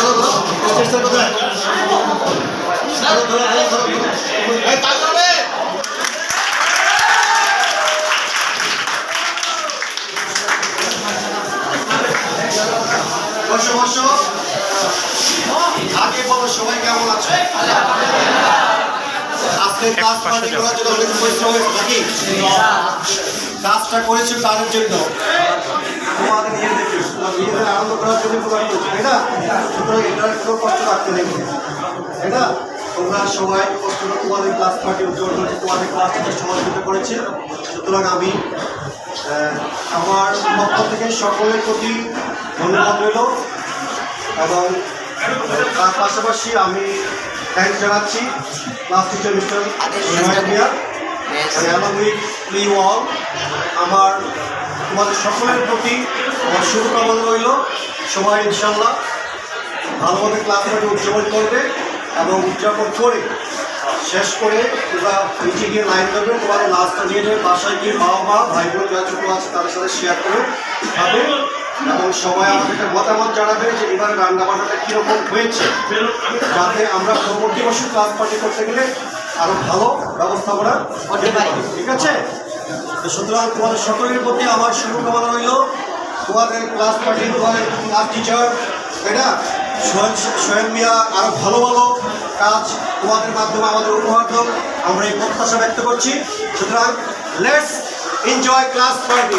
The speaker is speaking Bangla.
ধরো চেষ্টা কোথায় কাজ আগে বলো সবাই কেমন আছে আজকে ক্লাস পার্টি করার জন্য অনেক পরিশ্রম হয়েছে নাকি কাজটা করেছ তাদের জন্য তোমাদের নিজেদের তোমার নিজেদের আনন্দ করার জন্য প্রদান তাই না? সুতরাং এটার কোনো কষ্ট রাখতে নেই। তাই না? তোমরা সবাই কষ্ট তোমাদের ক্লাস পার্টি উজ্জ্বল করেছে তোমাদের ক্লাসটাকে সহযোগিতা করেছে সুতরাং আমি আমার পক্ষ থেকে সকলের প্রতি ধন্যবাদ রইল। এবং তার পাশাপাশি আমি থ্যাংকস জানাচ্ছি class teacher mister along with you all, আমার তোমাদের সকলের প্রতি আমার শুভকামনা রইল। সবাই ইনশাল্লাহ ভালোভাবে ক্লাসটাকে উদযাপন করবে এবং উদযাপন করে শেষ করে তোমরা নিচে গিয়ে লাইন করবে তোমাদের লাস্টটা নিয়ে যাবে বাসায় গিয়ে বাবা মা ভাই বোন যা ছোটো আছে তাদের সাথে শেয়ার করে খাবে এবং সবাই আমাদেরকে মতামত জানাবে যে এবার রান্না বান্নাটা কীরকম হয়েছে। যাতে আমরা পরবর্তী বছর ক্লাস পার্টি করতে গেলে আরও ভালো ব্যবস্থাপনা করতে পারি। ঠিক আছে? তো সুতরাং তোমাদের সকলের প্রতি আমার শুভকামনা রইল। তোমাদের ক্লাস পার্টি তোমাদের ক্লাস টিচার তাই না? স্বয়ং স্বয়ং মিয়া আরও ভালো ভালো কাজ তোমাদের মাধ্যমে আমাদের উপহার দাও আমরা এই প্রত্যাশা ব্যক্ত করছি। সুতরাং লেটস এনজয় ক্লাস পার্টি